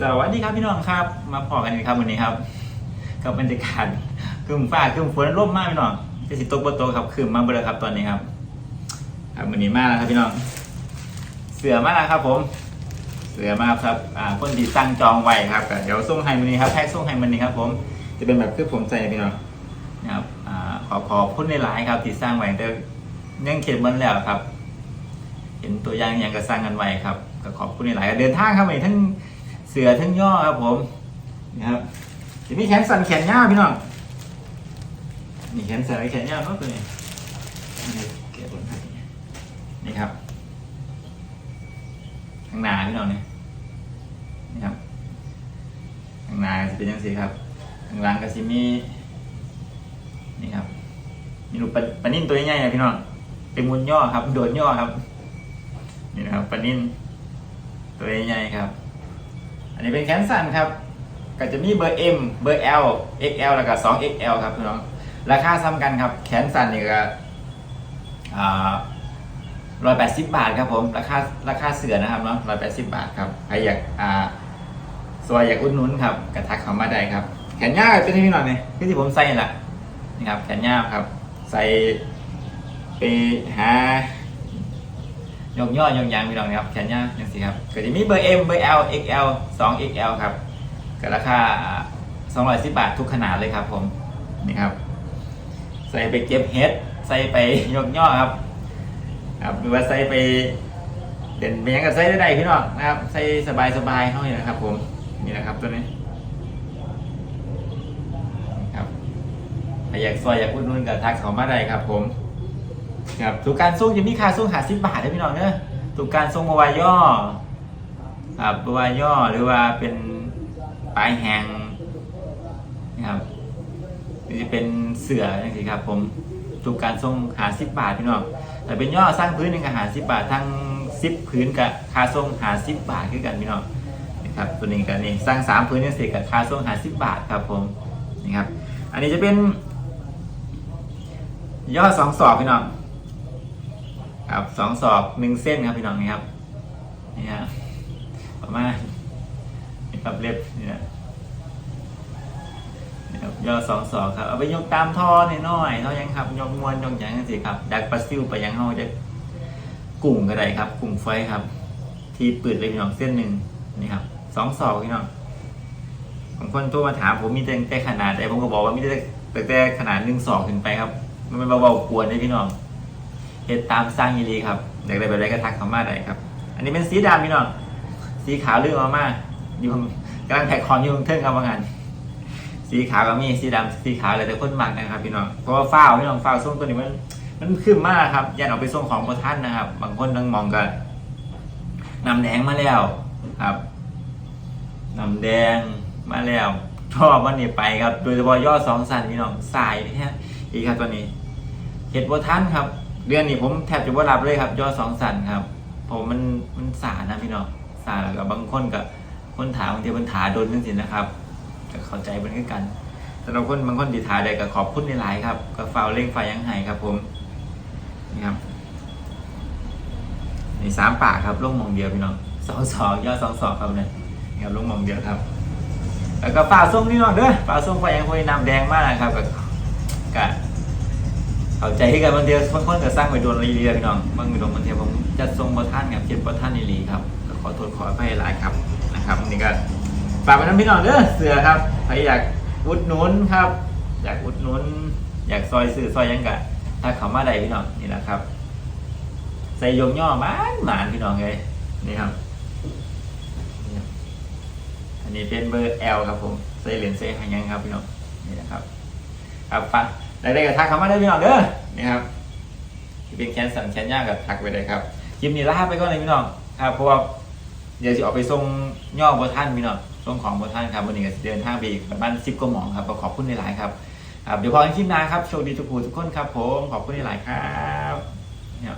สวัสดีครับพี่น้องครับ มาพอกันอีกครับวันนี้ครับกับบรรยากาศครึมฟ้าครึมฝนร่มมากพี่น้องจะสิตกบนโตะครับครึมมาเบลอครับตอนนี้ครับครับวันนี้มากแล้วครับพี่น้อง เสือมากแล้วครับ ผม เสือมากครับอ่าคนที่สั่งจองไว้ครับเดี๋ยวส่งให้มันนี้ครับแพ็กส่งให้มันนี้ครับ ผมจะเป็นแบบคือผมใส่พี่น้องนะครับอ่าขอขอบคุณในหลายครับที่สร้างไว้แต่ยังเขียนมันแล้วครับ เห็นตัวอย่างอย่างกระสร้างกันไว้ครับก็ขอบคุณในหลายเดินทางครับไปทั้ง สือทั้งย่อครับผมนะครับจะมีแขนสั่นแขนยาวพี่น้องนี่แขนสั่นและแขนยาวเนาะตัวนี้นี่เก็บนให้นี่ครับข้างหน้าพี่น้องเนี่ยนี่ครับข้างหน้าจะเป็นยังไงครับข้างหล่างก็สิมีนี่ครับนี่ลูกปลาปนิ่นตัวใหญ่ๆนะพี่น้องเป็นมุนย่อครับ โดดย่อครับ นี่นะครับปลานิ่นตัวใหญ่ๆครับ อันนี้เป็นแขนสั้นครับก็จะมีเบอร์ M เบอร์ L XL แล้วก็ 2XL ครับพี่น้องราคาซ้ำกันครับ แขนสั้นนี่ก็ร้อยแปดสิบบาทครับผมราคาราคาเสือนะครับเนาะร้อยแปดสิบบาทครับใครอยากอ่าสวยอยากอุดหนุนครับกระทักเข้ามาได้ครับ แขนยาวเป็นที่พี่หน่อยเนี่ยที่ที่ผมใส่นี่แหละนี่ครับแขนยาวครับ ใส่ไปหา ยกย่อยงยางพี่น้องนะครับแขนยาวอย่างสิครับก็จะมีเบอร์ M เบอร์ L XL 2 XL ครับก็ราคา210บาททุกขนาดเลยครับผมนี่ครับ ใส่ไปเก็บเฮดใส่ไปยกย่อครับครับหรือว่าใส่ไปเด่นไปยังก็ใส่ได้ได้พี่น้องนะครับใส่สบายสบายๆเท่านี้นะครับผมนี่นะครับตัวนี้นะครับอยากซอยอยากอุดหนุนกับทักเขามาได้ครับผม ครับทุกการส่งจะมีค่าส่งหาสิบบาทได้พี่น้องเนอะทุกการส่งมาวายย่อครับมาวายย่อหรือว่าเป็นปลายแหงนะครับหรือจะเป็นเสืออย่นี้ครับ ผมทุกการส่งหาสิบบาทพี่น้องแต่เป็นย่อสร้างพื้นหนึ่งกับหาสิบบาททั้งสิบพื้นกับค่าส่งหาสิบบาทคือกันพี่น้องนะครับตัวนี้กันนี่สร้างสามพื้นนี่เสร็จกับค่าส่งหาสิบบาทครับผมนี่ครับ อันนี้จะเป็นย่อสองศอกพี่น้อง ครับสองศอกหนึ่งเส้นครับพี่น้องนี่ครับนี่ฮะประมาณนี่ครับเล็บนี่นะนี่ครับย่อสองศอกครับเอาไปยกตามท่อหน่อยๆเท่ายังครับยกมวนยกหยังสิครับดักปลาซิวไปยังเฮาจะกลุ่มก็ได้ครับ กลุ่มไฟครับ ที่ปืดเลยพี่น้องเส้นหนึ่งนี่ครับสองศอกพี่น้องบางคนโทรมาถามผมมีแต่แต่ขนาดแต่ผมก็บอกว่ามีแต่แต่ขนาดหนึ่งศอกขึ้นไปครับ มันเบาๆกวนเลยพี่น้อง เฮ็ดตามสร้างยีรีครับอยากได้แบบไรก็ทักเขามาได้ครับ อันนี้เป็นสีดำพี่น้องสีขาวเรื่องมามาอยู่กำลังแท็กคอนอยู่เทิงครับว่างานสีขาวก็มีสีดำสีขาวเลยแต่คนมักนะครับพี่น้องเพราะว่าฝ้าพี่น้องฝ้าส้มตัวนี้มันมันขึ้นมากครับยันออกไปส่งของประท่านนะครับ บางคนต้องมองกันนำแดงมาแล้วครับนำแดงมาแล้วชอบวันนี้ไปครับ โดยเฉพาะยอดสองสันพี่น้องสายนี่ฮะอีกครับตัวนี้เห็ดบัวท่านครับ เดือนนี้ผมแทบจะว่ารับเลยครับ ยอดสองสันครับ ผมมันมันสานะพี่น้องสาแล้วกับบางคนกับคนถามบางทีมันถาโดนจังสินะครับก็เข้าใจมันคือกันแต่เราคนบางคนดีถาได้ก็ขอบคุณในหลายครับก็ฟาวเร่งไฟยังไงครับ ผมนี่ครับในสามปากครับลงมองเดียวพี่น้องสองสองยอดสองสองครับเนี่ยนะครับลงมองเดียวครับ แล้วก็ฝ่าส้มนี่น้องเด้อฝ่าส้มไฟยังคอยนำแดงมากนะครับก็ก็ เข้าใจให้กันบางเดียวบางคนก็สร้างไปโดนรีเรียพี่น้องบางโดนบางเทีผมจะทรงบท่านครับเจ็บบท่านอีหลีครับขอโทษขออภัยหลายครับนะครับนนี้ก็ฝากไปน้ำพี่น้องเด้อเสือครับใครอยากอุดหนุนครับ อยากอุดหนุน อยากซอยซื้อซอยยังกะถ้าเขามาใดพี่น้องนี่แหละครับ ใส่ยงย่อมานหมานพี่น้องเลยนี่ครับนี่ครับ อันนี้เป็นเบอร์ L ครับผมใส่เหรียญใส่หางยังครับพี่น้องนี่นะครับครับฟัง ได้ได้กับทักเข้ามาได้พี่น้องเด้อนี่ครับที่เป็นแขนสั่นแขนยากกับทักไปเลยครับคลิปนี้ลาไปก่อนเลยพี่น้องครับเพราะว่าเดี๋ยวจะออกไปส่งย่อบท่านพี่น้องส่งของบท่านครับวันนี้ก็เดินทางไปอีกประมาณสิบกว่าหมองครับขอบคุณในหลายครับครับเดี๋ยวพอกันคลิปหน้าครับโชคดีทุกผู้ทุกคนครับผมขอบคุณในหลายครับเนี่ย